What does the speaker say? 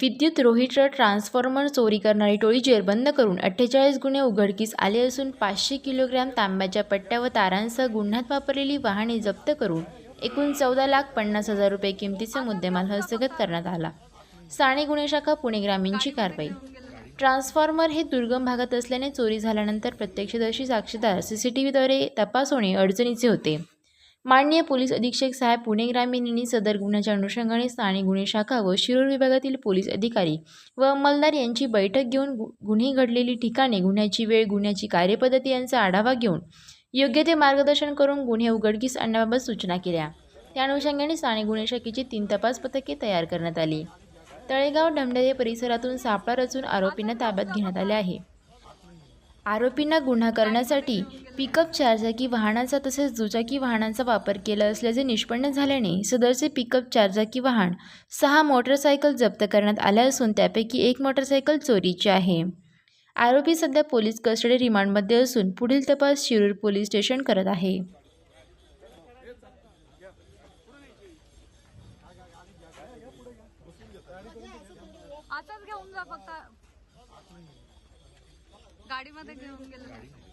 विद्युत रोहित्र ट्रान्सफॉर्मर चोरी करणारी टोळी जेरबंद करून अठ्ठेचाळीस गुन्हे उघडकीस आले असून पाचशे किलोग्रॅम तांब्याच्या पट्ट्या व तारांसह गुन्ह्यात वापरलेली वाहने जप्त करून एकूण चौदा लाख पन्नास हजार रुपये किमतीचा मुद्देमाल हस्तगत करण्यात आला. साणे गुन्हे शाखा पुणे ग्रामीणची कारवाई. ट्रान्सफॉर्मर हे दुर्गम भागात असल्याने चोरी झाल्यानंतर प्रत्यक्षदर्शी साक्षीदार सी सी टी व्हीद्वारे तपास होणे अडचणीचे होते. माननीय पोलीस अधीक्षक साहेब पुणे ग्रामीण यांनी सदर गुन्ह्याच्या अनुषंगाने स्थानिक गुन्हे शाखा व शिरूर विभागातील पोलीस अधिकारी व अंमलदार यांची बैठक घेऊन गु गुन्हे घडलेली ठिकाणे गुन्ह्याची वेळ गुन्ह्याची कार्यपद्धती यांचा आढावा घेऊन योग्य ते मार्गदर्शन करून गुन्हे उघडकीस आणण्याबाबत सूचना केल्या. त्या अनुषंगाने स्थानिक गुन्हे शाखेची तीन तपास पथके तयार करण्यात आली. तळेगाव ढमढे परिसरातून सापळा रचून आरोपींना ताब्यात घेण्यात आले आहे. आरोपींना गुन्हा करण्यासाठी पिकअप चारचाकी वाहनाचा तसेच दुचाकी वाहनांचा वापर केला असल्याचे निष्पन्न झाल्याने सदरचे पिकअप चारचाकी वाहन सहा मोटरसायकल जप्त करण्यात आल्या असून त्यापैकी एक मोटरसायकल चोरीची आहे. आरोपी सध्या पोलीस कस्टडी रिमांडमध्ये असून पुढील तपास शिरूर पोलीस स्टेशन करत आहे. आताच घेऊन जा फक्त. गाडीमध्ये घेऊन गेलो.